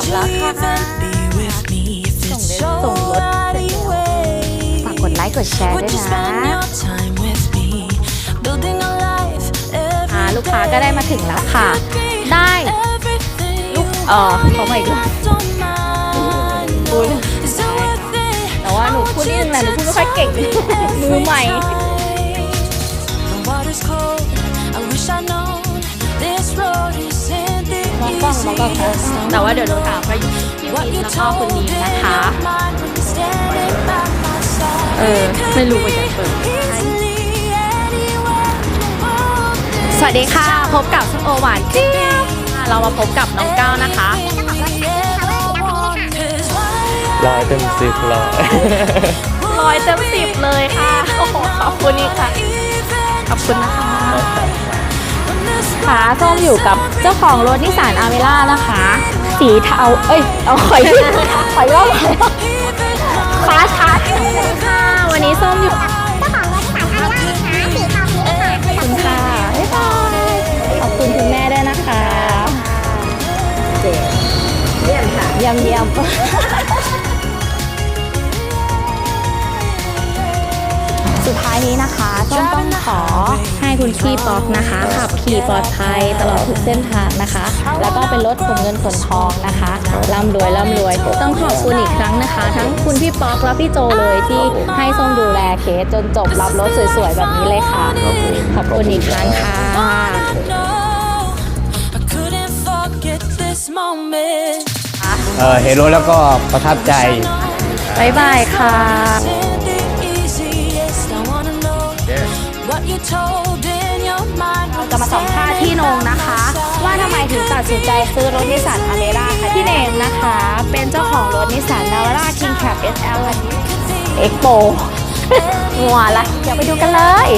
Be with me if it's ส่งรถ your เสร็จแล้วฝากกดไลค์กดแชร์ Would ด้วย you นะ spend your time with me? Building a life อ่า every ลูกค้าก็ได้มาถึงแล้วค่ะ day. ได้ Everything ลูก you เออเขาใหม่ด้วย don't mind. No. Is it worth it? แต่ว่าหนูพูดนิดนึงนะหนูพูดไม่ค่อยเก่งมือใหม่ มองกล้องมองกล้องค่ะ easiest. แต่ว่าเดี๋ยวหนูถามไปพี่ What วิน you แล้วก็คุณ told นี in นะคะ your mind when you're standing by my side. เออ ไม่รู้ว่าจะเปิด Easily anywhere in the world. สวัสดีค่ะ พบกับส้มโอหวานเจี๊ยบเรามาพบกับน้องก้าวนะคะร้อยเต็มสิบเลยร้อยเต็มสิบเลยค่ะ โอ้โห ขอบคุณอีกค่ะ ขอบคุณนะคะ ขาส้มอยู่กับเจ้าของรถนิสสันอาเมล่านะคะ สีเทาเอ้ยเอาขอยขอยว่าฟ้าชัดค่ะวันนี้ส้มอยู่เจ้าของรถสามพันล่านะคะสีเทองนี้ค่ะขอบคุณค่ะบ๊ายบายขอบคุณคุณแม่ด้วยนะคะเยี่ยมค่ะเยี่ยมเยี่ยม ท้ายนี้นะคะต้องต้องขอให้คุณพี่ป๊อกนะคะขับขี่ปลอดภัยตลอดทุกเส้นทางนะคะ แล้วก็เป็นรถขนเงินขนทองนะคะร่ำรวยร่ำรวย ต้องขอบคุณอีกครั้งนะคะ ทั้งคุณพี่ป๊อกและพี่โจเลยที่ให้ส้มดูแลเคสจนจบรับรถสวยๆแบบนี้เลยค่ะ ขอบคุณอีกครั้งค่ะ No, I couldn't forget this moment. เออเห็นรถแล้วก็ประทับใจบ๊ายบายค่ะ เราจะมาสัมภาษณ์พี่นงนะคะ ว่าทำไมถึงตัดสินใจซื้อรถนิสสันอเมร่าค่ะพี่เนงนะคะ เป็นเจ้าของรถนิสสันนาวาร่าคิงแคป SL คันนี้เอ็กโปงัวละเดี๋ยวไปดูกันเลย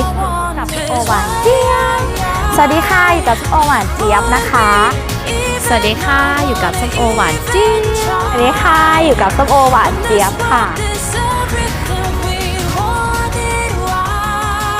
กับโอหวานเจี๊ยบสวัสดีค่ะอยู่กับโอหวานเจี๊ยบนะคะ สวัสดีค่ะอยู่กับส้มโอหวานเจี๊ยบสวัสดีค่ะอยู่กับส้มโอหวานเจี๊ยบค่ะ This everything